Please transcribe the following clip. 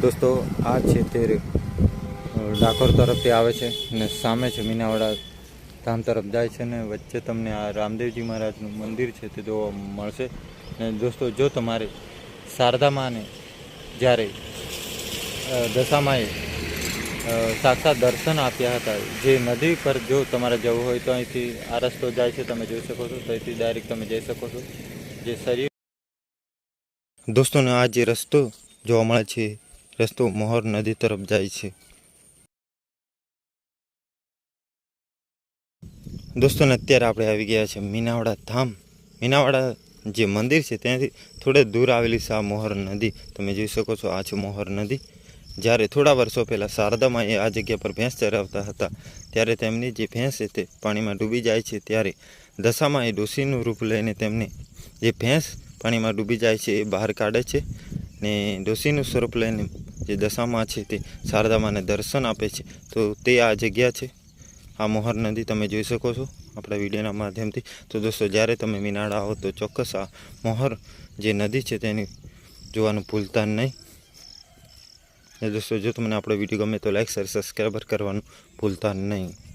દોસ્તો, આ છે તે ડાકોર તરફથી આવે છે ને સામે છે મીનાવાડા ધામ તરફ જાય છે ને વચ્ચે તમને આ રામદેવજી મહારાજનું મંદિર છે તે જોવા મળશે. ને દોસ્તો, જો તમારે શારદામાને જ્યારે દશામાએ સાક્ષાત દર્શન આપ્યા હતા, જે નદી પર જો તમારે જવું હોય તો અહીંથી આ રસ્તો જાય છે, તમે જોઈ શકો છો, તો અહીંથી ડાયરેક્ટ તમે જઈ શકો છો. જે શરીર દોસ્તોને આ જે રસ્તો જોવા મળે છે રસ્તો મોહર નદી તરફ જાય છે. દોસ્તોને અત્યારે આપણે આવી ગયા છે મીનાવાડા ધામ. મીનાવાડા જે મંદિર છે, ત્યાંથી થોડે દૂર આવેલી છે મોહર નદી. તમે જોઈ શકો છો, આ છે મોહર નદી. જ્યારે થોડા વર્ષો પહેલાં શારદામાં એ આ જગ્યા પર ભેંસ ચરાવતા હતા, ત્યારે તેમની જે ભેંસ છે તે પાણીમાં ડૂબી જાય છે. ત્યારે દશામાં એ ડોસીનું રૂપ લઈને તેમને જે ભેંસ પાણીમાં ડૂબી જાય છે એ બહાર કાઢે છે ને ડોસીનું સ્વરૂપ લઈને જે દશામાં છે તે શારદામાને દર્શન આપે છે. તો તે આ જગ્યા છે. આ મોહર નદી તમે જોઈ શકો છો આપણા વિડીયોના માધ્યમથી. તો દોસ્તો, જ્યારે તમે મીનાળા આવો તો ચોક્કસ આ મોહર જે નદી છે તેની જોવાનું ભૂલતા નહીં. ને દોસ્તો, જો તમને આપણો વીડિયો ગમે તો લાઈક શેર સબસ્ક્રાઈબર કરવાનું ભૂલતા નહીં.